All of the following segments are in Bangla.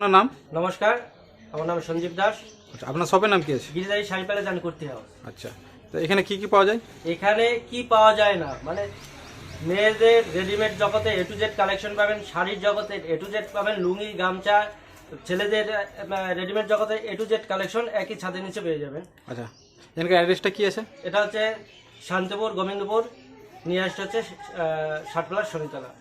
আপনার নাম? নমস্কার আমার নাম সঞ্জীব দাস। আচ্ছা আপনার শপের নাম কি আছে? Giridhari sari palace and kurti house আচ্ছা তো এখানে কি কি পাওয়া যায়? এখানে কি পাওয়া যায় না? মানে মেয়েদের রেডিমেড জগতে এ টু জেড কালেকশন পাবেন শাড়ির জগতে এ টু জেড পাবেন লুঙ্গি গামছা ছেলেদের রেডিমেড জগতে এ টু জেড কালেকশন একই ছাদের নিচে পেয়ে যাবেন। আচ্ছা এখানকার অ্যাড্রেসটা কি আছে? এটা হচ্ছে শান্তিপুর গোবিন্দপুর নিয়ে আসতে হচ্ছে ষাটপ্লাস শনিতলা। আচ্ছা,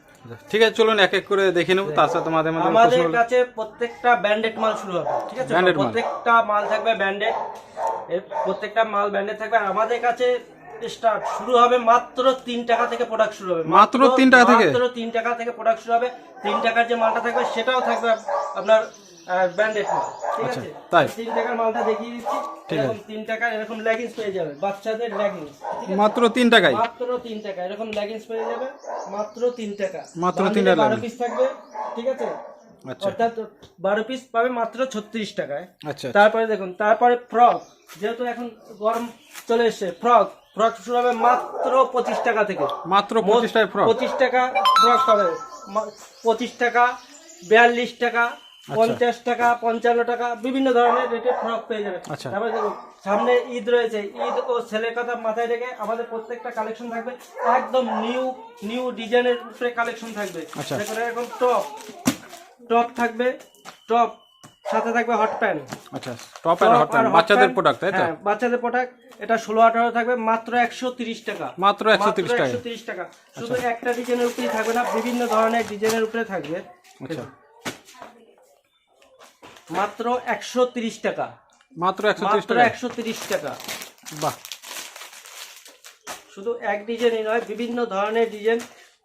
ঠিক আছে চলুন এক এক করে দেখে নেব তার সাথে আমাদের মধ্যে আমাদের কাছে প্রত্যেকটা ব্র্যান্ডেড মাল শুরু হবে ঠিক আছে? Branded মাল। প্রত্যেকটা মাল থাকবে ব্র্যান্ডেড প্রত্যেকটা মাল ব্র্যান্ডেড থাকবে। আর আমাদের কাছে স্টার্ট শুরু হবে মাত্র 3 টাকা থেকে প্রোডাক্ট শুরু হবে। মাত্র 3 টাকা থেকে? মাত্র 3 টাকা থেকে প্রোডাক্ট শুরু হবে। 3 টাকার যে মালটা থাকবে সেটাও থাকবে আপনার ব্র্যান্ডেড মাল ঠিক আচ্ছা, আছে? তাই? তিন টাকার মালটা দেখিয়ে দিচ্ছি। এরকম তিন এরকম লেগিংস পেয়ে যাবে বাচ্চাদের লেগিংস মাত্র তিন টাকায়? মাত্র তিন টাকা এরকম লেগিংস পেয়ে যাবে মাত্র তিন টাকা। মাত্র তিন টাকা বারো পিস থাকবে ঠিক আছে? আচ্ছা। অর্থাৎ বারো পিস পাবে মাত্র ছত্রিশ টাকায়। আচ্ছা। তারপরে দেখুন তারপরে ফ্রক যেহেতু এখন গরম চলে এসছে ফ্রক ফ্রক শুরু হবে মাত্র পঁচিশ টাকা থেকে। মাত্র পঁচিশ ফ্রক পঁচিশ টাকা ফ্রক পাবে পঁচিশ টাকা বিয়াল্লিশ টাকা। পঞ্চাশ টাকা পঞ্চান্ন টাকা বিভিন্ন ধরনের রেটে ফ্রক পেয়ে যাবে আচ্ছা। তারপরে দেখুন সামনে ঈদ রয়েছে। ঈদ ও ছেলের কথা মাথায় রেখে আমাদের প্রত্যেকটা কালেকশন থাকবে। একদম নিউ নিউ ডিজাইনের উপরে কালেকশন থাকবে। আচ্ছা। এরকম টপ টপ থাকবে। টপ সাথে থাকবে হট প্যান্ট আচ্ছা টপ অ্যান্ড হট প্যান্ট বাচ্চাদের প্রোডাক্ট তাই তো? হ্যাঁ, বাচ্চাদের প্রোডাক্ট এটা ষোলো আঠারো থাকবে মাত্র একশো তিরিশ টাকা। মাত্র একশো একশো তিরিশ টাকা। শুধু একটা ডিজাইনের উপরেই থাকবে না বিভিন্ন ধরনের ডিজাইনের উপরে থাকবে। আচ্ছা। মাত্র একশো তিরিশ টাকা। মাত্র একশো তিরিশ মাত্র টাকা একশো তিরিশ টাকা। বাহ। শুধু এক ডিজাইনই নয় বিভিন্ন ধরনের ডিজাইন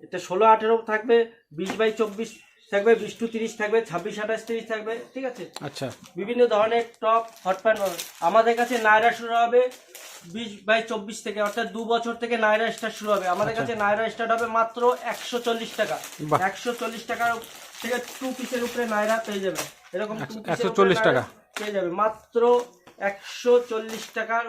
এটা ষোলো আঠেরো থাকবে বিশ বাই চব্বিশ থাকবে বিশ টু তিরিশ থাকবে ছাব্বিশ আঠাশ তিরিশ থাকবে ঠিক আছে? আচ্ছা। বিভিন্ন ধরনের টপ হট প্যান্ট। আমাদের কাছে নায়রা শুরু হবে বিশ বাই চব্বিশ থেকে অর্থাৎ দু বছর থেকে নায়রা স্টার্ট শুরু হবে। আমাদের কাছে নায়রা স্টার্ট হবে মাত্র একশো চল্লিশ টাকা। একশো চল্লিশ টাকার থেকে টু পিসের উপরে নায়রা পেয়ে যাবে এরকম two piece এর 140 উপরে টাকা। পেয়ে যাবে। মাত্র একশো চল্লিশ টাকার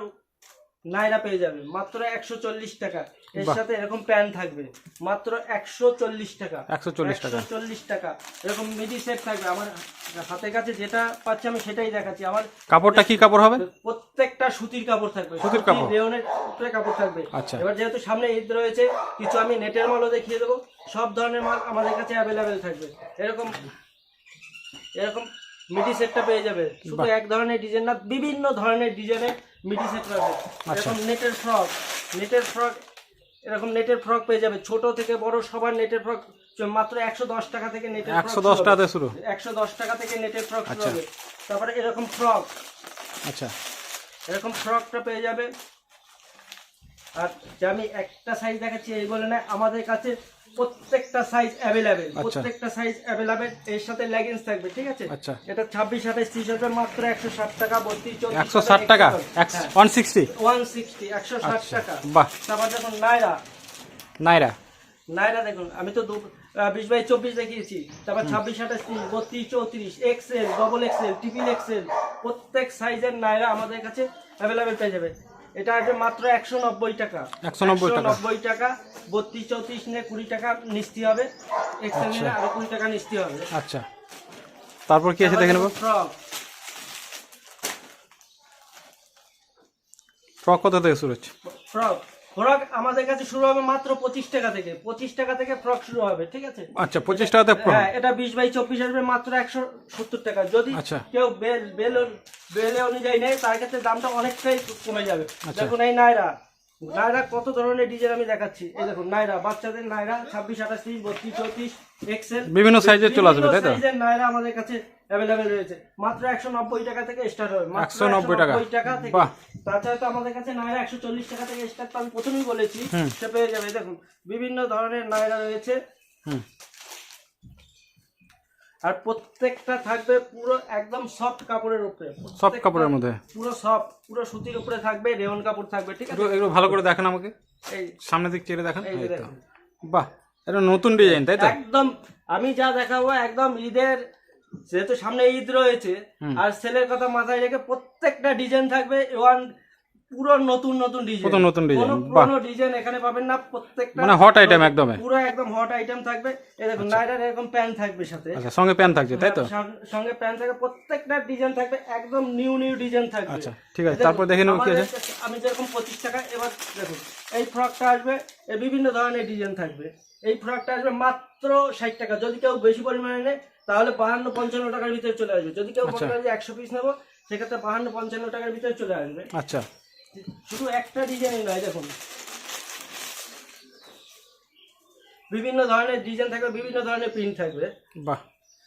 নায়রা পেয়ে যাবে। মাত্র একশো চল্লিশ টাকা। এর সাথে এরকম থাকবে। মাত্র একশো চল্লিশ টাকা। 140 টাকা। চল্লিশ টাকা। এরকম মিডি সেট থাকবে। আমার হাতের কাছে যেটা পাচ্ছি আমি সেটাই দেখাচ্ছি। আমার কাপড়টা কি কাপড় হবে? প্রত্যেকটা সুতির কাপড় থাকবে। সুতির কাপড়? রেওনের কাপড় থাকবে। আচ্ছা। এবার যেহেতু সামনে ঈদ রয়েছে কিছু আমি নেটের মালও দেখিয়ে দেবো। সব ধরনের মাল আমাদের কাছে অ্যাভেলেবেল থাকবে। এরকম এরকম মিডি সেটটা পেয়ে যাবে। শুধু এক ধরনের ডিজাইন না বিভিন্ন ধরনের ডিজাইনের মিডি সেট পাবে আচ্ছা। এরকম নেটের ফ্রক নেটের ফ্রক এরকম নেটের ফ্রক পেয়ে যাবে। ছোট থেকে বড় সবার নেটের ফ্রক মাত্র একশো দশ টাকা থেকে নেটের একশো দশ টাকাতে শুরু। একশো দশ টাকা থেকে নেটের ফ্রক শুরু আচ্ছা। হবে। তারপরে এরকম ফ্রক। আচ্ছা। এরকম ফ্রকটা পেয়ে যাবে। আর যে আমি একটা সাইজ দেখাচ্ছি এই বলে না আমাদের কাছে প্রত্যেকটা সাইজ অ্যাভেলেবেল আচ্ছা। প্রত্যেকটা সাইজ অ্যাভেলেবেল এর সাথে লেগিংস থাকবে ঠিক আছে? আচ্ছা। এটা ছাব্বিশ আঠাশ ত্রিশ হাজার মাত্র একশো ষাট টাকা বত্রিশ একশো ষাট টাকা? ওয়ান সিক্সটি ওয়ান সিক্সটি একশো ষাট আচ্ছা, টাকা। বাহ। তারপর দেখুন নাইরা। নাইরা? নাইরা দেখুন আমি তো বিশ বাই চব্বিশ দেখিয়েছি। তারপর ছাব্বিশ আঠাশ ত্রিশ বত্রিশ চৌত্রিশ XL double XL triple XL প্রত্যেক সাইজের নাইরা আমাদের কাছে অ্যাভেলেবেল পেয়ে যাবে। এটা আছে মাত্র একশো নব্বই টাকা। 190 টাকা। নব্বই টাকা বত্রিশ চৌত্রিশ নিয়ে কুড়ি টাকা নিস্তি হবে। এক্সেল নিলে আরও কুড়ি টাকা নিস্তি হবে। আচ্ছা। তারপর কি আছে দেখে নেব? ফ্রক ফ্রক কত থেকে শুরু হচ্ছে? ফ্রক ফ্রক আমাদের কাছে শুরু হবে মাত্র পঁচিশ টাকা থেকে। পঁচিশ টাকা থেকে ফ্রক শুরু হবে ঠিক আছে? আচ্ছা পঁচিশ টাকাতে হ্যাঁ এটা বিশ বাই চব্বিশ আসবে মাত্র একশো সত্তর টাকা। যদি আচ্ছা। কেউ বেল বেল বেলে অনুযায়ী নেয় তার ক্ষেত্রে দামটা অনেকটাই কমে যাবে। আচ্ছা। দেখুন এই নাইরা। নাইরা কত ধরনের ডিজাইন আমি দেখাচ্ছি? এই দেখুন নাইরা বাচ্চাদের নাইরা ছাব্বিশ আঠাশ তিরিশ বত্রিশ চৌত্রিশ এক্সেল। বিভিন্ন সাইজের চলে আসবে, তাই তো? সাইজের নাইরা আমাদের কাছে অ্যাভেলেবেল রয়েছে। মাত্র একশো নব্বই টাকা থেকে স্টার্ট হবে মাত্র 190 টাকা। টাকা থেকে। তাছাড়া তো আমাদের কাছে নাইরা একশো চল্লিশ টাকা থেকে স্টার্ট তো আমি প্রথমেই বলেছি। সে পেয়ে যাবে। দেখুন বিভিন্ন ধরনের নাইরা রয়েছে। হুম। আর প্রত্যেকটা থাকবে পুরো একদম সফট কাপড়ের উপরে। প্রত্যেকটা কাপড়ের মধ্যে? পুরো সফট পুরো সুতির উপরে থাকবে রেওন কাপড় থাকবে ঠিক আছে? একটু ভালো করে দেখান আমাকে। এই সামনে দিক চেড়ে দেখান। এই। বাহ এটা নতুন ডিজাইন তাই তো? একদম আমি যা দেখাবো একদম ঈদের যেহেতু সামনে ঈদ রয়েছে আর ছেলের কথা মাথায় রেখে প্রত্যেকটা ডিজাইন থাকবে ওয়ান পুরো নতুন নতুন ডিজাইন পুরো নতুন বাহ। পুরনো ডিজাইন এখানে পাবেন না প্রত্যেকটা মানে hot item একদম। পুরো একদম হট আইটেম থাকবে। এই দেখুন নাইরার এরকম থাকবে সাথে। আচ্ছা সঙ্গে প্যান তাই তো? সঙ্গে- সঙ্গে থাকবে। প্রত্যেকটা ডিজাইন থাকবে একদম নিউ নিউ ডিজাইন থাকবে। আচ্ছা ঠিক আছে তারপর দেখে নেব কি আছে। আমি যেরকম পঁচিশ টাকা এবার দেখুন এই ফ্রকটা আসবে এর বিভিন্ন ধরনের ডিজাইন থাকবে। এই ফ্রকটা আসবে মাত্র ষাট টাকা। যদি কেউ বেশি পরিমাণে নেয় তাহলে বাহান্ন পঞ্চান্ন টাকার ভিতরে চলে আসবে। যদি কেউ করে যে একশো পিস নেব সেক্ষেত্রে বাহান্ন পঞ্চান্ন টাকার ভিতরে চলে আসবে। আচ্ছা। শুধু একটা ডিজাইন নয় দেখুন। বিভিন্ন ধরনের ডিজাইন থাকবে বিভিন্ন ধরনের প্রিন্ট থাকবে। বাহ।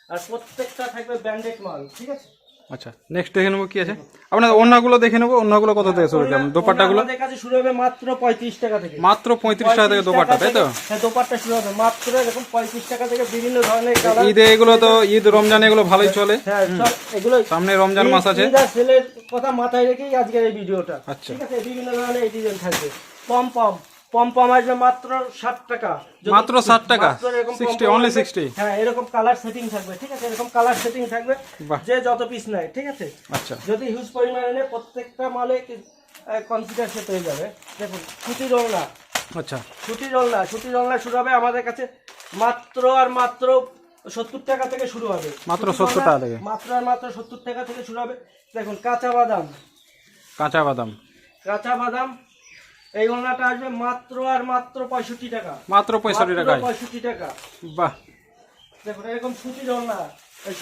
আর প্রত্যেকটা থাকবে ব্র্যান্ডেড মাল ঠিক আছে? আচ্ছা নেক্সট দেখে নেব কি আছে। আপনার অন্যগুলো দেখে নেব অন্যগুলো কত থেকে শুরু কেমন দোপাট্টাগুলো? আমাদের কাছে শুরু হবে মাত্র পঁয়ত্রিশ টাকা থেকে। মাত্র পঁয়ত্রিশ টাকা থেকে দোপাট্টা তাই তো? হ্যাঁ দোপাট্টা শুরু হবে। মাত্র এরকম পঁয়ত্রিশ টাকা থেকে বিভিন্ন ধরনের কালার ঈদে এগুলো তো ঈদ রমজান এগুলো ভালোই চলে। হ্যাঁ সব এগুলো সামনে রমজান মাস আছে। ঈদ সেলের কথা মাথায় রেখেই আজকের এই ভিডিওটা। আচ্ছা। ঠিক আছে বিভিন্ন ধরনের এই ডিজাইন থাকবে। পম পম। পম পম আসবে মাত্র ষাট টাকা। মাত্র 60 টাকা? মাত্র এরকম 60, পম পম only 60 হ্যাঁ এরকম কালার সেটিং থাকবে ঠিক আছে? এরকম কালার সেটিং থাকবে। যে যত পিস নেয় ঠিক আছে? আচ্ছা। যদি হিউজ পরিমাণে নেয় প্রত্যেকটা মালে কনসিডার সে পেয়ে যাবে। দেখুন সুতি রোলনা আচ্ছা। সুতি রোলনা সুতি রোলনা শুরু হবে আমাদের কাছে মাত্র আর মাত্র সত্তর টাকা থেকে শুরু হবে। মাত্র সুতি 70 টাকা থেকে। মাত্র আর মাত্র সত্তর টাকা থেকে শুরু হবে। দেখুন কাঁচা বাদাম। কাঁচা বাদাম। কাঁচা বাদাম এই ওলনাটা আসবে মাত্র আর মাত্র পঁয়ষট্টি টাকা। মাত্র পঁয়ষট্টি টাকায়? পঁয়ষট্টি টাকা। বাহ। দেখুন এরকম সুতি রোলনা এই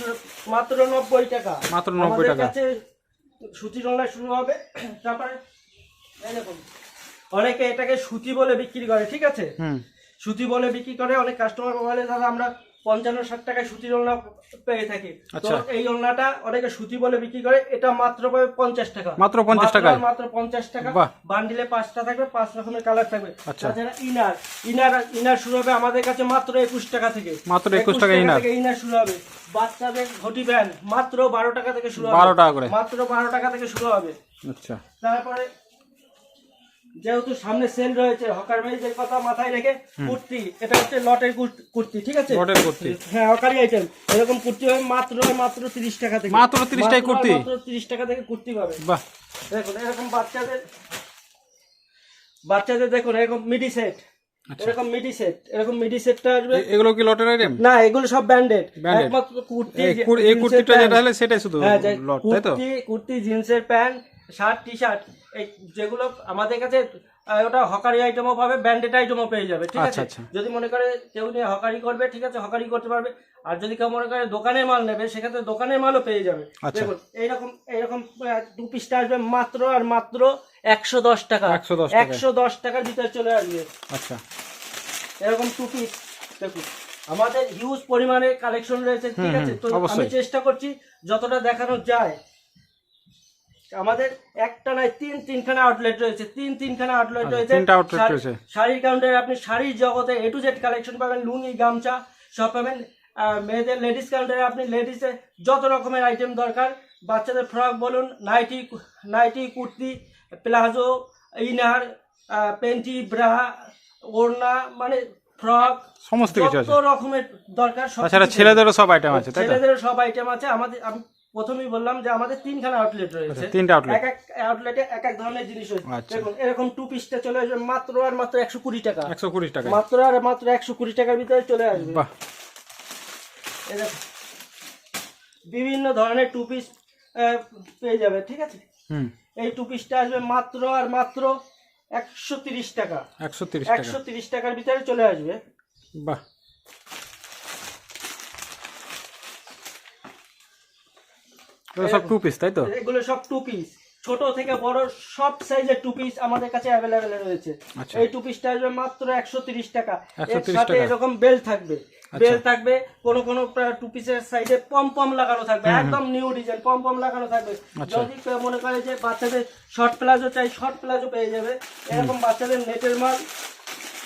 মাত্র নব্বই টাকা। মাত্র 90 আমাদের টাকা। কাছে সুতি রোলনা শুরু হবে। তারপরে অনেকে এটাকে সুতি বলে বিক্রি করে ঠিক আছে? সুতি বলে বিক্রি করে অনেক কাস্টমার বলে দাদা আমরা পঞ্চান্ন ষাট টাকায় সুতির ওলনা পেয়ে থাকি তো আচ্ছা। এই ওলনাটা অনেকে সুতি বলে বিক্রি করে এটা মাত্র পাবে পঞ্চাশ টাকা মাত্র 50 টাকায়? মাত্র পঞ্চাশ টাকা বান্ডিলে পাঁচটা থাকবে পাঁচ রকমের কালার থাকবে। তাছাড়া ইনার ইনার ইনার শুরু হবে আমাদের কাছে মাত্র একুশ টাকা থেকে মাত্র 21 টাকা ইনার। ইনার শুরু হবে বাচ্চাদের ঘটি ব্যান্ড মাত্র বারো টাকা থেকে শুরু হবে 12 টাকা করে। মাত্র বারো টাকা থেকে শুরু হবে আচ্ছা তারপরে যেহেতু সামনে সেল রয়েছে হকার ভাইজের কথা মাথায় রেখে কুর্তি এটা হচ্ছে লটের কুর্তি ঠিক আছে? লটের কুর্তি। হ্যাঁ হকারি আইটেম এরকম কুর্তি হবে মাত্র মাত্র তিরিশ টাকা থেকে। মাত্র 30 টাকায় মাত্র আর কুর্তি? মাত্র তিরিশ টাকা থেকে কুর্তি পাবে বাহ। দেখুন এরকম বাচ্চাদের বাচ্চাদের দেখুন এরকম মিডি সেট এরকম মিডি সেট এরকম মিডি সেটটা আসবে এগুলো কি লটের আইটেম না এগুলো সব ব্র্যান্ডেড একমাত্র কুর্তি এই কুর্তিটা যেটা হলে সেটাই শুধু হ্যাঁ লট তাই তো? কুর্তি কুর্তি জিন্সের প্যান্ট শার্ট টি শার্ট এই যেগুলো আমাদের কাছে ওটা হকারি আইটেমও পাবে ব্যান্ডেড আইটেমও পেয়ে যাবে ঠিক আচ্ছা, আছে আচ্ছা। যদি মনে করে কেউ নিয়ে হকারি করবে ঠিক আছে হকারি করতে পারবে আর যদি কেউ মনে করে দোকানের মাল নেবে সেক্ষেত্রে দোকানের মালও পেয়ে যাবে আচ্ছা। দেখুন এইরকম এইরকম দু পিসটা আসবে মাত্র আর মাত্র একশো দশ টাকা 110 টাকায়। একশো দশ টাকার ভিতরে চলে আসবে আচ্ছা এরকম টু পিস দেখুন আমাদের হিউজ পরিমাণে কালেকশন রয়েছে ঠিক আছে তো আমি। চেষ্টা করছি যতটা দেখানো যায় আমাদের একটা নয় তিন তিনখানা আউটলেট রয়েছে। তিন তিনখানা আউটলেট আচ্ছা, রয়েছে। তিনটা শাড়ি- রয়েছে। শাড়ির কাউন্টারে আপনি শাড়ির জগতে এ টু জেড কালেকশন পাবেন লুঙ্গি গামছা সব পাবেন। মেয়েদের লেডিস কাউন্টারে আপনি লেডিসে যত রকমের আইটেম দরকার বাচ্চাদের ফ্রক বলুন nightie nightie kurti palazzo inner panty bra ওড়না মানে ফ্রক সমস্ত কিছু আছে। যত রকমের দরকার সব তাছাড়া ছেলেদেরও সব আইটেম আছে তাই তো? ছেলেদের সব আইটেম আছে। আমাদের আমি প্রথমেই বললাম যে আমাদের তিনখানা আউটলেট রয়েছে। আচ্ছা, তিনটা outlet। এক এক আউটলেটে এক এক ধরনের জিনিস রয়েছে। আচ্ছা। দেখুন এরকম টু পিসটা চলে আসবে মাত্র আর মাত্র একশো কুড়ি টাকা। একশো কুড়ি টাকা মাত্র আর মাত্র একশো কুড়ি টাকার ভিতরে চলে আসবে। বিভিন্ন ধরনের টু পিস পেয়ে যাবে ঠিক আছে? হুম। এই টু পিসটা আসবে মাত্র আর মাত্র একশো তিরিশ টাকা। একশো তিরিশ টাকা। একশো তিরিশ টাকার ভিতরে চলে আসবে। বাহ। সব টু পিস তাই তো? এগুলো সব টু পিস ছোট থেকে বড় সব সাইজের টু পিস আমাদের কাছে অ্যাভেলেবেল রয়েছে। আচ্ছা। এই টু পিসটা আসবে মাত্র একশো তিরিশ টাকা। এর সাথে এরকম বেল থাকবে। আচ্ছা। বেল থাকবে কোন কোন টু পিসের সাইডে পম পম লাগানো থাকবে। একদম নিউ ডিজাইন পম পম লাগানো থাকবে। আচ্ছা। যদি মনে করে যে বাচ্চাদের শর্ট প্লাজো চাই শর্ট প্লাজো পেয়ে যাবে। এরকম বাচ্চাদের নেটের মাল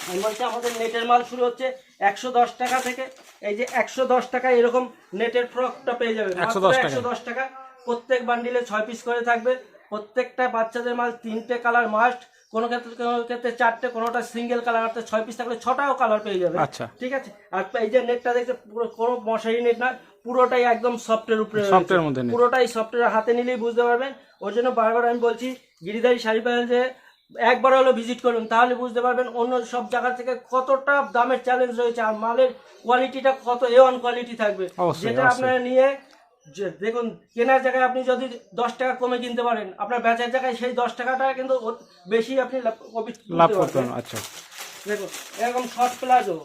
আমি বলছি আমাদের নেটের মাল শুরু হচ্ছে একশো দশ টাকা থেকে। এই যে একশো দশ টাকা এরকম নেটের ফ্রকটা পেয়ে যাবে একশো দশ টাকা। প্রত্যেক বান্ডিলে ছয় পিস করে থাকবে। প্রত্যেকটা বাচ্চাদের মাল তিনটে কালার মাস্ট কোনো ক্ষেত্রে কোনো ক্ষেত্রে চারটে কোনোটা সিঙ্গেল কালার অর্থাৎ ছয় পিস থাকলে ছটাও কালার পেয়ে যাবে। আচ্ছা। ঠিক আছে? আর এই যে নেটটা দেখছে পুরো কোনো মশারি নেট না পুরোটাই একদম সফটের উপরে সফটের মধ্যে পুরোটাই সফটওয়্যার হাতে নিলেই বুঝতে পারবেন। ওর জন্য বারবার আমি বলছি গিরিদারি শাড়ি প্যালেসে একবার হলো ভিজিট করুন তাহলে বুঝতে পারবেন অন্য সব জায়গা থেকে কতটা দামের চ্যালেঞ্জ রয়েছে আর মালের কোয়ালিটিটা কত এ ওয়ান কোয়ালিটি থাকবে। যেটা আপনারা নিয়ে যে দেখুন কেনার জায়গায় আপনি যদি দশ টাকা কমে কিনতে পারেন আপনার বেচার জায়গায় সেই দশ টাকাটা কিন্তু বেশি আপনি লাভ করতে পারবেন। আচ্ছা। দেখুন এরকম শর্ট প্লাজো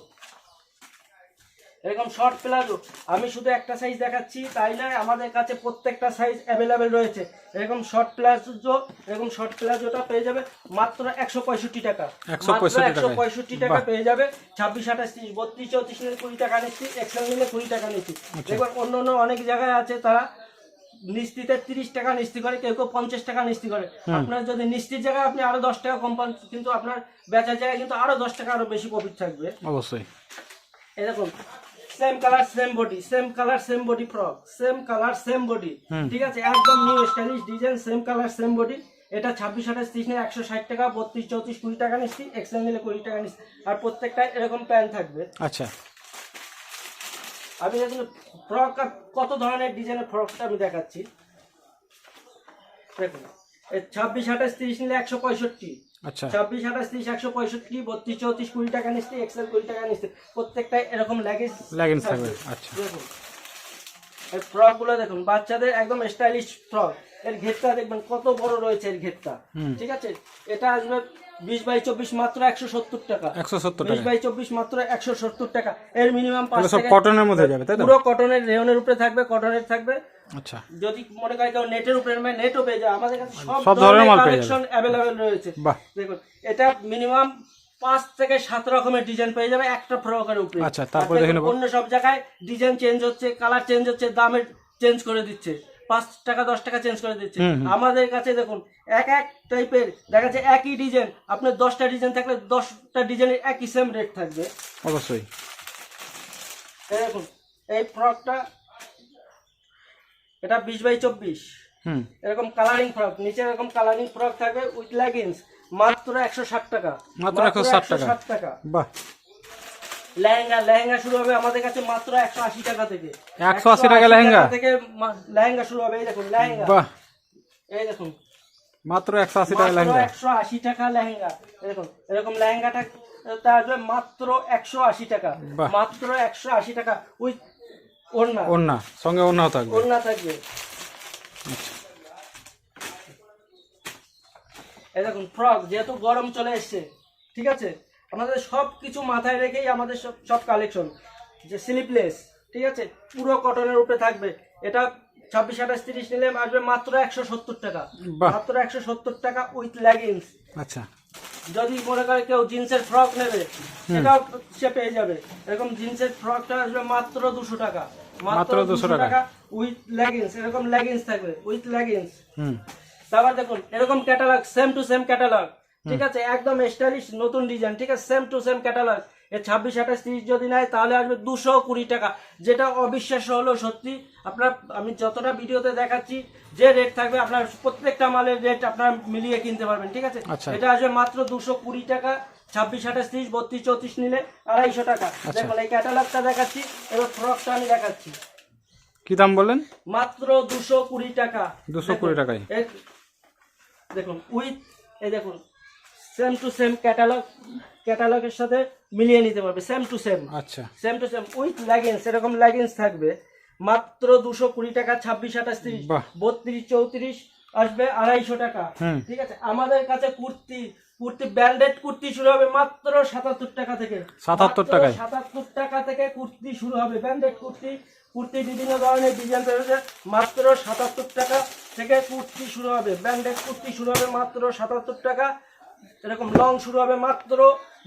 এরকম শর্ট প্লাজো আমি শুধু একটা সাইজ দেখাচ্ছি তাই নয় আমাদের কাছে প্রত্যেকটা সাইজ অ্যাভেলেবেল রয়েছে। এরকম শর্ট প্লাজো এরকম শর্ট প্লাজোটা পেয়ে যাবে মাত্র একশো পঁয়ষট্টি টাকা। 165 একশো পঁয়ষট্টি টাকা পেয়ে যাবে। ছাব্বিশ আঠাশ তিরিশ বত্রিশ চৌত্রিশ নিলে কুড়ি টাকা নিচ্ছি এক্সেল নিলে কুড়ি টাকা নিচ্ছি। আচ্ছা। দেখবেন অন্য অন্য অনেক জায়গায় আছে তারা নিস্তিতে তিরিশ টাকা নিস্তি করে কেউ কেউ পঞ্চাশ টাকা নিস্তি করে। আপনার যদি নিস্তির জায়গায় আপনি আরও দশ টাকা কম পান কিন্তু আপনার বেচার জায়গায় কিন্তু আরও দশ টাকা আরও বেশি প্রফিট থাকবে। অবশ্যই। এরকম। Same colour same body same colour same body frock same colour same body ঠিক আছে? একদম new stylish design same colour same body এটা ছাব্বিশ আঠাশ তিরিশ নিয়ে একশো ষাট টাকা বত্রিশ চৌত্রিশ কুড়ি টাকা নিচ্ছি এক্সেল নিলে কুড়ি টাকা নিচ্ছি। আর প্রত্যেকটা এরকম প্যান্ট থাকবে। আচ্ছা। আমি দেখুন ফ্রক কত ধরনের ডিজাইনের ফ্রকটা আমি দেখাচ্ছি। দেখুন ছাব্বিশ আঠাশ তিরিশ নিলে একশো পঁয়ষট্টি ছাব্বিশ আঠাশ তিরিশ একশো পঁয়ষট্টি বত্রিশ চৌত্রিশ কুড়ি টাকা নিচ্ছি এক্সেল কুড়ি টাকা নিচ্ছি। প্রত্যেকটা এরকম ল্যাগেজ Leggings থাকবে, আচ্ছা। দেখুন। দেখুন বাচ্চাদের একদম স্টাইলিশ ফ্রক এর ঘেরটা দেখবেন কত বড় রয়েছে এর ঘেরটা। ঠিক আছে? এটা আসবে বিশ বাই চব্বিশ মাত্র একশো সত্তর টাকা। একশো সত্তর বিশ বাই চব্বিশ মাত্র একশো সত্তর টাকা। এর মিনিমাম কটনের মধ্যে যাবে পুরো কটনের রেয়নের উপরে থাকবে কটনের থাকবে। আচ্ছা। যদি মনে করে কেউ নেটের উপরে নেবে নেটও পেয়ে যাবে আমাদের কাছে সব ধরনের মাল কালেকশন অ্যাভেলেবেল রয়েছে। দেখুন এটা মিনিমাম পাঁচ থেকে সাত রকমের ডিজাইন পেয়ে যাবে একটা ফ্রকের উপরে। আচ্ছা, তারপরে দেখুন, অন্য সব জায়গায় ডিজাইন চেঞ্জ হচ্ছে কালার চেঞ্জ হচ্ছে দামের চেঞ্জ করে দিচ্ছে। পাঁচ টাকা দশ টাকা চেঞ্জ করে দিচ্ছে। আমাদের কাছে দেখুন এক এক টাইপের দেখা যাচ্ছে একই ডিজাইন আপনার দশটা ডিজাইন থাকলে দশটা ডিজাইনের একই সেম রেট থাকবে। অবশ্যই। দেখুন এই ফ্রকটা এটা বিশ বাই চব্বিশ। এরকম কালারিং ফ্রক নিচে এরকম কালারিং ফ্রক থাকবে উইথ লেগিংস মাত্র একশো ষাট টাকা। মাত্র 160 টাকা। 160 টাকা। বাহ। লেহেঙ্গা লেহেঙ্গা শুরু হবে আমাদের কাছে মাত্র একশো আশি টাকা থেকে। 180 টাকা লেহেঙ্গা? থেকে লেহেঙ্গা শুরু হবে এই দেখুন লেহেঙ্গা। বাহ। এই দেখুন। মাত্র একশো আশি টাকা লেহেঙ্গা। একশো আশি টাকা লেহেঙ্গা। এই দেখুন এরকম লেহেঙ্গাটা মাত্র একশো আশি টাকা। মাত্র একশো আশি টাকা। উইথ ওড়না? ওড়না সঙ্গে ওড়নাও থাকবে। ওড়না থাকবে। এই দেখুন ফ্রক যেহেতু গরম চলে এসছে ঠিক আছে? আমাদের সব কিছু মাথায় রেখেই আমাদের সব সব কালেকশন যে স্লিপলেস ঠিক আছে? পুরো কটনের উপরে থাকবে। এটা ছাব্বিশ আঠাশ তিরিশ নিলে আসবে মাত্র একশো সত্তর টাকা। মাত্র একশো সত্তর টাকা উইথ লেগিংস আচ্ছা। যদি মনে করে কেউ জিন্সের ফ্রক নেবে সেটাও সে পেয়ে যাবে। এরকম জিন্সের ফ্রকটা আসবে মাত্র দুশো টাকা। মাত্র 200 টাকা। উইথ লেগিংস এরকম লেগিংস থাকবে উইথ লেগিংস হুম। তারপর দেখুন এরকম catalogue same to same catalogue ঠিক আছে একদম স্টাইলিশ নতুন ডিজাইন ঠিক আছে সেম টু সেম ক্যাটালগ এর ছাব্বিশ আঠাশ তিরিশ যদি নেয় তাহলে আসবে দুশো কুড়ি টাকা। যেটা অবিশ্বাস্য হলো সত্যি আপনার আমি যতটা ভিডিওতে দেখাচ্ছি যে রেট থাকবে আপনার প্রত্যেকটা মালের রেট আপনার মিলিয়ে কিনতে পারবেন। ঠিক আছে? আচ্ছা। এটা আসবে মাত্র দুশো কুড়ি টাকা। ছাব্বিশ আঠাশ তিরিশ বত্রিশ চৌত্রিশ নিলে আড়াইশো টাকা। দেখুন এই ক্যাটালগটা দেখাচ্ছি এবার ফ্রকটা আমি দেখাচ্ছি। কি দাম বললেন? মাত্র দুশো কুড়ি টাকা। 220 টাকায়। দেখুন উইথ এই দেখুন সেম টু সেম ক্যাটালগ ক্যাটালগের সাথে মিলিয়ে নিতে পারবে সেম টু সেম আচ্ছা। Same to same with leggings এরকম লেগিংস থাকবে। মাত্র দুশো কুড়ি টাকা ছাব্বিশ আঠাশ তিরিশ বত্রিশ চৌত্রিশ আসবে আড়াইশো টাকা। ঠিক আছে? আমাদের কাছে কুর্তি কুর্তি ব্র্যান্ডেড কুর্তি শুরু হবে মাত্র সাতাত্তর টাকা থেকে। 77 টাকায়? সাতাত্তর টাকা থেকে কুর্তি শুরু হবে ব্র্যান্ডেড কুর্তি। কুর্তি বিভিন্ন ধরনের ডিজাইন রয়েছে মাত্র সাতাত্তর টাকা থেকে কুর্তি শুরু হবে ব্র্যান্ডেড কুর্তি শুরু হবে মাত্র সাতাত্তর টাকা। এরকম লং শুরু হবে মাত্র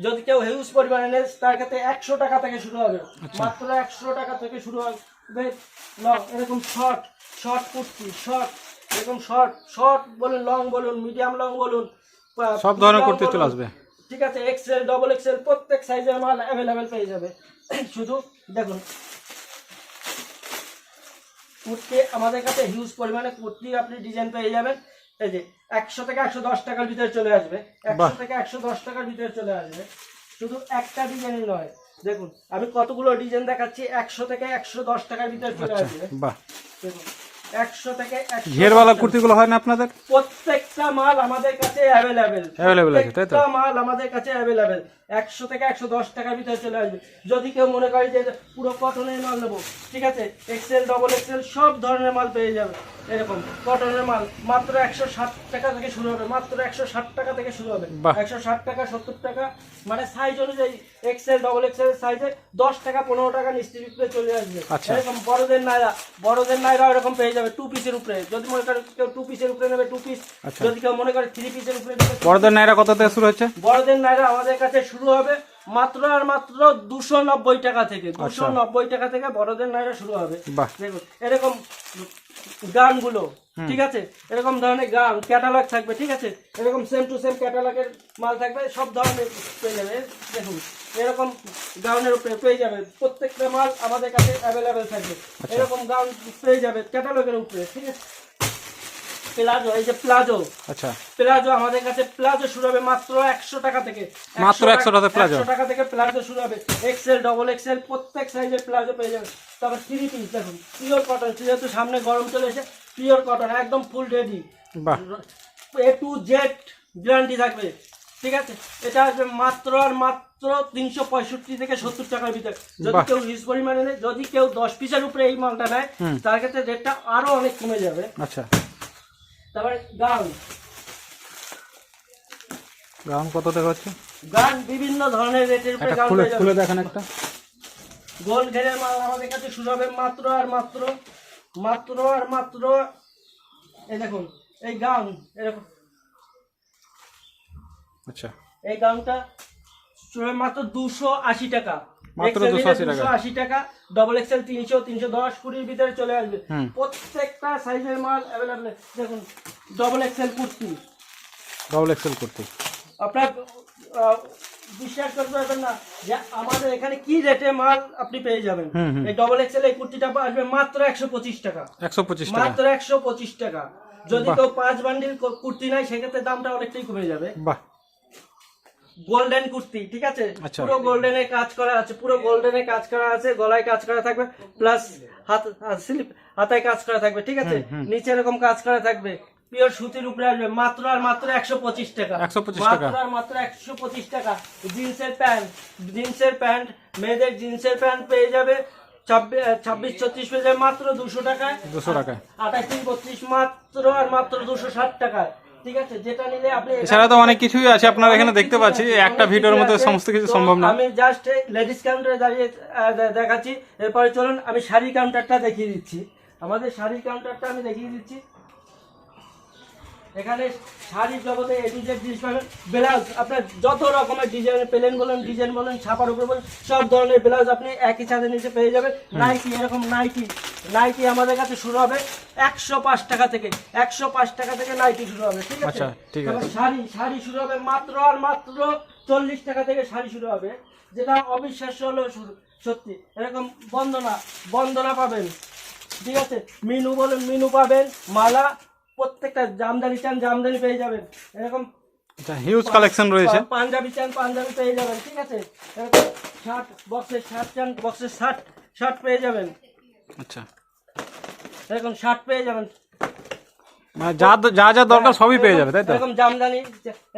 যদি কেউ হিউজ পরিমাণে নেয় তার ক্ষেত্রে একশো টাকা থেকে শুরু হবে। মাত্র একশো টাকা থেকে শুরু হবে লং এরকম শর্ট শর্ট কুর্তি শর্ট এরকম শর্ট শর্ট বলুন লং বলুন মিডিয়াম লং বলুন সব ধরনের কুর্তি চলে আসবে। ঠিক আছে এক্সেল ডবল এক্সেল প্রত্যেক সাইজের মাল অ্যাভেলেবেল পেয়ে যাবে। শুধু দেখুন কুর্তি আমাদের কাছে হিউজ পরিমাণে কুর্তি আপনি ডিজাইন পেয়ে যাবেন। এই যে একশো থেকে একশো দশ টাকার ভিতরে চলে আসবে। একশো। থেকে একশো দশ টাকার ভিতরে চলে আসবে। শুধু একটা ডিজাইনই নয়। দেখুন আমি কতগুলো ডিজাইন দেখাচ্ছি একশো থেকে একশো দশ টাকার ভিতরে চলে আচ্ছা আসবে। বাহ। দেখুন একশো থেকে একশো ঘেরওয়ালা কুর্তিগুলো হয় না আপনাদের? প্রত্যেকটা মাল আমাদের কাছে অ্যাভেলেবেল Available আছে, তাই তো? মাল আমাদের কাছে অ্যাভেলেবেল একশো থেকে একশো দশ টাকার ভিতরে চলে আসবে। যদি কেউ মনে করে যে পুরো কটনের মাল নেব ঠিক আছে? এক্সেল ডবল এক্সেল সব ধরনের মাল পেয়ে যাবে। এরকম কটনের মাল। মাত্র একশো ষাট টাকা থেকে শুরু হবে। মাত্র একশো ষাট টাকা থেকে শুরু হবে। বাহ। একশো ষাট টাকা সত্তর টাকা মানে সাইজ অনুযায়ী এক্সেল ডবল এক্সেল সাইজে দশ টাকা পনেরো টাকা নিশ্চিত চলে আসবে। আচ্ছা। এরকম বড়দের নাইরা বড়দের নাইরা এরকম পেয়ে যাবে টু পিসের উপরে। যদি মনে করে কেউ টু পিসের উপরে নেবে টু পিস আচ্ছা। যদি কেউ মনে করে থ্রি পিসের উপরে নেবে বড়দের নাইরা কত থেকে শুরু হচ্ছে? বড়দের নাইরা আমাদের কাছে শুরু হবে মাত্র আর মাত্র দুশো নব্বই টাকা থেকে। দুশো আচ্ছা। নব্বই টাকা থেকে বড়দের নাইরা শুরু হবে। এরকম গানগুলো ঠিক আছে? এরকম ধরনের গান ক্যাটালগ থাকবে ঠিক আছে? এরকম সেম টু সেম ক্যাটালগের মাল থাকবে সব ধরনের পেয়ে যাবে। দেখুন এরকম গাউনের উপরে পেয়ে যাবে। প্রত্যেকটা মাল আমাদের কাছে অ্যাভেলেবেল থাকবে। এরকম গাউন পেয়ে যাবে ক্যাটালগের উপরে ঠিক আছে? প্লাজো এই যে প্লাজো। আচ্ছা। প্লাজো আমাদের কাছে প্লাজো শুরু হবে মাত্র একশো টাকা থেকে। মাত্র 100 টাকা প্লাজো? 100 টাকা থেকে প্লাজো শুরু হবে এক্সেল ডবল এক্সেল প্রত্যেক সাইজের প্লাজো পেয়ে তারপর থ্রি পিস দেখুন পিওর কটন যেহেতু সামনে গরম চলে এসে পিওর কটন একদম ফুল রেডি বাহ। এ টু জেড গ্যারান্টি থাকবে। ঠিক আছে? এটা আসবে মাত্র আর মাত্র তিনশো পঁয়ষট্টি থেকে সত্তর টাকার ভিতরে। যদি কেউ হিউজ পরিমাণে নেয় যদি কেউ দশ পিসের উপরে এই মালটা নেয় তার ক্ষেত্রে রেটটা আরও অনেক কমে যাবে। আচ্ছা। তারপরে গাউন। গ্রাম কত থেকে হচ্ছে? গান বিভিন্ন ধরনের রেটের উপরে গাউন খুলে খুলে দেখেন একটা। গোল ঘেরের মাল আমাদের কাছে শুরু হবে মাত্র আর মাত্র মাত্র আর মাত্র। এই দেখুন এই গাউন এরকম আচ্ছা। এই গাউনটা মাত্র দুশো আশি টাকা। মাত্র 280 টাকা। দুশো আশি টাকা ডবল এক্সেল তিনশো তিনশো দশ কুড়ির ভিতরে চলে আসবে। প্রত্যেকটা সাইজের মাল অ্যাভেলেবেল দেখুন double XL kurti. Double XL kurti. আপনার বিশ্বাস করতে পারবেন না যে আমাদের এখানে কি রেটে মাল আপনি পেয়ে যাবেন। এই ডবল এক্সেল এই কুর্তিটা আসবে মাত্র একশো পঁচিশ টাকা। একশো পঁচিশ টাকা। মাত্র একশো পঁচিশ টাকা। যদি কেউ পাঁচ বান্ডিল কুর্তি নাই সেক্ষেত্রে দামটা অনেকটাই কমে যাবে। বাহ। গোল্ডেন কুর্তি ঠিক আছে? আচ্ছা। পুরো গোল্ডেনে কাজ করা আছে পুরো গোল্ডেনে কাজ করা আছে গলায় কাজ করা থাকবে প্লাস হাত স্লিপ হাতায় কাজ করা থাকবে ঠিক আছে? নিচে এরকম কাজ করা থাকবে পিওর সুতির উপরে আসবে মাত্র আর মাত্র একশো পঁচিশ টাকা। 125 টাকা। মাত্র আর মাত্র একশো পঁচিশ টাকা। জিন্সের প্যান্ট জিন্সের প্যান্ট মেয়েদের জিন্সের প্যান্ট পেয়ে যাবে ছাব্বিশ ছাব্বিশ ছত্রিশ পেয়ে যাবে মাত্র দুশো টাকায়। দুশো টাকায়। আঠাশ তিন বত্রিশ মাত্র আর মাত্র দুশো ষাট টাকায়। ঠিক আছে যেটা নিলে আপনি এছাড়া তো অনেক কিছুই আছে আপনারা এখানে দেখতে পাচ্ছি একটা ভিডিওর মতো মধ্যে সমস্ত কিছু সম্ভব না। আমি জাস্ট লেডিস কাউন্টারে দাঁড়িয়ে দেখাচ্ছি। এরপরে চলুন আমি শাড়ি কাউন্টারটা দেখিয়ে দিচ্ছি। আমাদের শাড়ি কাউন্টারটা আমি দেখিয়ে দিচ্ছি। এখানে শাড়ির জগতে এডিজের জিনিস পাবেন। ব্লাউজ আপনার যত রকমের ডিজাইন প্লেন বলেন ডিজাইন বলেন ছাপার উপরে বলেন সব ধরনের ব্লাউজ আপনি একই ছাদের নিচে পেয়ে যাবেন। নাইটি এরকম নাইটি নাইটি আমাদের কাছে শুরু হবে একশো পাঁচ টাকা থেকে একশো পাঁচ টাকা থেকে নাইটি শুরু হবে ঠিক আছে? আচ্ছা, ঠিক আছে। শাড়ি শাড়ি শুরু হবে মাত্র আর মাত্র চল্লিশ টাকা থেকে শাড়ি শুরু হবে যেটা অবিশ্বাস্য হলো শুরু সত্যি। এরকম বন্দনা বন্দনা পাবেন ঠিক আছে? মিনু বলেন মিনু পাবেন মালা প্রত্যেকটা জামদানি চান জামদানি পেয়ে যাবেন। এরকম হিউজ কালেকশন রয়েছে। পাঞ্জাবি চান পাঞ্জাবি পেয়ে যাবেন ঠিক আছে? এরকম শার্ট বক্সের শার্ট চান বক্সের শার্ট শার্ট পেয়ে যাবেন। আচ্ছা। এরকম শার্ট পেয়ে যাবেন। মানে যা যা যা দরকার সবই পেয়ে যাবে তাই তো? এরকম জামদানি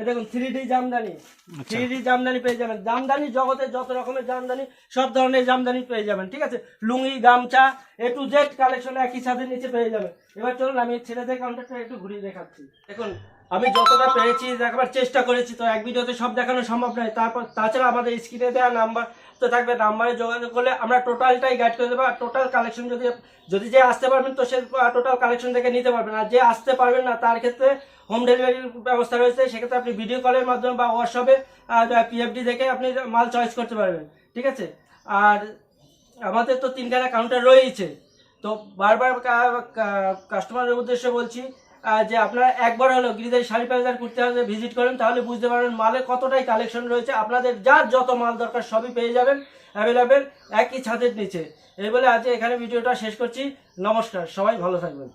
দেখুন থ্রি ডি জামদানি। আচ্ছা। থ্রি ডি জামদানি পেয়ে যাবেন। জামদানি জগতে যত রকমের জামদানি সব ধরনের জামদানি পেয়ে যাবেন ঠিক আছে? লুঙ্গি গামছা এ টু জেড কালেকশন একই সাথে নিচে পেয়ে যাবেন। এবার চলুন আমি ছেলেদের কাউন্টারটা একটু ঘুরিয়ে দেখাচ্ছি। দেখুন আমি যতটা পেরেছি দেখাবার চেষ্টা করেছি তো এক ভিডিওতে সব দেখানো সম্ভব নয়। তারপর তাছাড়া আমাদের স্ক্রিনে দেওয়া নাম্বার তো থাকবে, নাম্বারে যোগাযোগ করলে আমরা টোটালটাই গাইড করে দেবো। আর টোটাল কালেকশন যদি যদি যে আসতে পারবেন, তো সে টোটাল কালেকশন থেকে নিতে পারবেন। আর যে আসতে পারবেন না, তার ক্ষেত্রে হোম ডেলিভারির ব্যবস্থা রয়েছে। সেক্ষেত্রে আপনি ভিডিও কলের মাধ্যমে বা হোয়াটসঅ্যাপে পিএফডি দেখে আপনি মাল চয়েস করতে পারবেন। ঠিক আছে? আর আমাদের তো তিনখানা কাউন্টার রয়েছে তো বারবার কাস্টমারের উদ্দেশ্যে বলছি যে আপনারা একবার হলো গিরিদের শাড়ি বাজার করতে হবে ভিজিট করেন, তাহলে বুঝতে পারবেন মালে কতটাই কালেকশন রয়েছে। আপনাদের যার যত মাল দরকার সবই পেয়ে যাবেন অ্যাভেলেবেল একই ছাদের নিচে। এই বলে আজকে এখানে ভিডিওটা শেষ করছি। নমস্কার, সবাই ভালো থাকবেন।